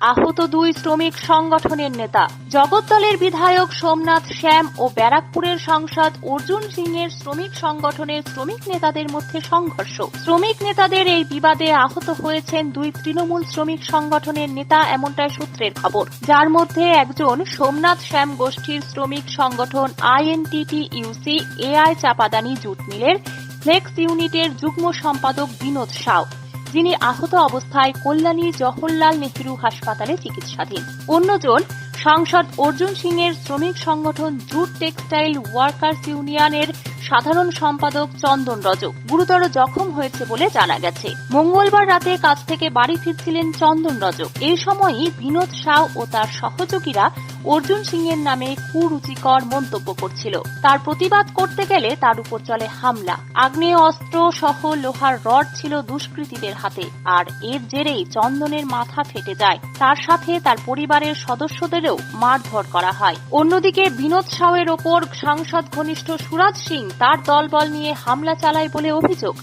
আহত দুই শ্রমিক সংগঠনের নেতা। জগদ্দলের বিধায়ক সোমনাথ শ্যাম ও ব্যারাকপুরের সাংসদ অর্জুন সিং এর শ্রমিক সংগঠনের শ্রমিক নেতাদের মধ্যে সংঘর্ষ। শ্রমিক নেতাদের এই বিবাদে আহত হয়েছেন দুই তৃণমূল শ্রমিক সংগঠনের নেতা এমনটাই সূত্রের খবর। যার মধ্যে একজন সোমনাথ শ্যাম গোষ্ঠীর শ্রমিক সংগঠন INTT UC AI Chapdani jute মিলের ফ্লেক্স ইউনিটের যুগ্ম সম্পাদক বিনোদ সাউ। যিনি আহত অবস্থায় কল্যাণী জওহরলাল নেহরু হাসপাতালে চিকিৎসাধীন। অন্যজন সাংসদ অর্জুন সিং এর শ্রমিক সংগঠন জুট টেক্সটাইল ওয়ার্কার্স ইউনিয়নের সাধারণ সম্পাদক চন্দন রজক। গুরুতর জখম হয়েছে বলে জানা গেছে। মঙ্গলবার রাতে কাজ থেকে বাড়ি ফিরছিলেন চন্দন রজক। এই সময়ই বিনোদ শাহ ও তার সহযোগীরা অর্জুন সিং এর নামে কুরুচিকর মন্তব্য করছিল। তার প্রতিবাদ করতে গেলে তার উপর চলে হামলা। আগ্নেয় অস্ত্র সহ লোহার রড ছিল দুষ্কৃতীদের হাতে, আর এর জেরেই চন্দনের মাথা ফেটে যায়। তার সাথে তার পরিবারের সদস্যদেরও মারধর করা হয়। অন্যদিকে বিনোদ সাউয়ের ওপর সাংসদ ঘনিষ্ঠ সুরাজ সিং তার দলবল নিয়ে হামলা চালায় বলে অভিযোগ।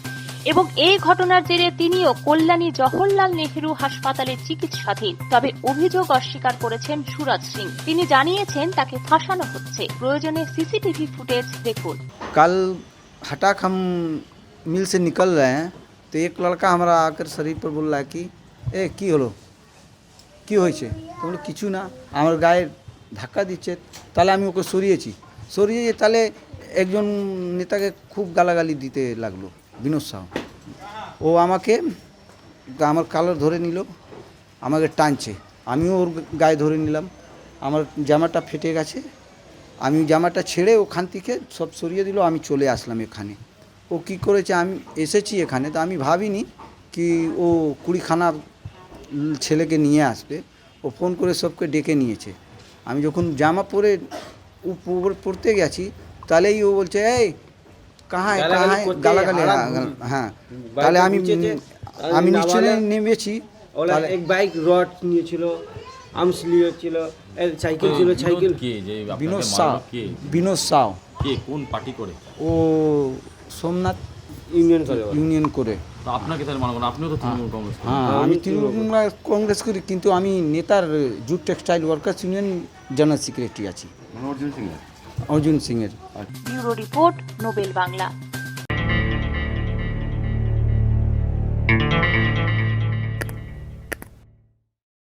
এবং এই ঘটনার জেরে তিনিও কল্যাণী জওহরলাল নেহরু হাসপাতালে চিকিৎসাধীন তবে অভিযোগ অস্বীকার করেছেন সুরাজ সিং তিনি জানিয়েছেন তাকে ফাঁসানো হচ্ছে প্রয়োজনে সিসিটিভি ফুটেজ দেখুন कल हटाक हम मिल से निकल रहे हैं तो एक लड़का हमारा आकर शरीर पर बोल रहा है कि এ কি হলো কি হয়েছে তো বললো কিছু না আমার গায়ে ধাক্কা দিচ্ছে তাহলে আমি ওকে সরিয়েছি সরিয়ে তাহলে একজন নেতাকে খুব গালাগালি দিতে লাগলো বিনোদ সাহ। ও আমাকে আমার কালার ধরে নিল, আমাকে টানছে। আমিও ওর গায়ে ধরে নিলাম। আমার জামাটা ফেটে গেছে। আমি জামাটা ছেড়ে ওখান থেকে সব সরিয়ে দিল, আমি চলে আসলাম এখানে। ও কি করেছে, আমি এসেছি এখানে। তো আমি ভাবিনি কি ও কুড়িখানা ছেলেকে নিয়ে আসবে। ও ফোন করে সবকে ডেকে নিয়েছে। আমি যখন জামা পরে উপর পড়তে গেছি, তাহলেই ও বলছে, এই কাহায় গালাগালি কাহায় গালাগালি হ্যাঁ, তাহলে আমি আমি না নিচে নেমেছি এক বাইক রড নিয়েছিল আর্মস নিয়েছিল সাইকেল ছিল সাইকেল কে যে বিনোদ সাউ বিনোদ সাউ কে কোন পার্টি করে ও সোমনাথ ইউনিয়ন করে ইউনিয়ন করে তো আপনাকে তাহলে মারবো না আপনিও তো তৃণমূল কংগ্রেস হ্যাঁ আমি তৃণমূল কংগ্রেস করি কিন্তু আমি নেতার jute textile workers union general secretary আছি অর্জুন সিংয়ের। Bureau report Nobel Bangla.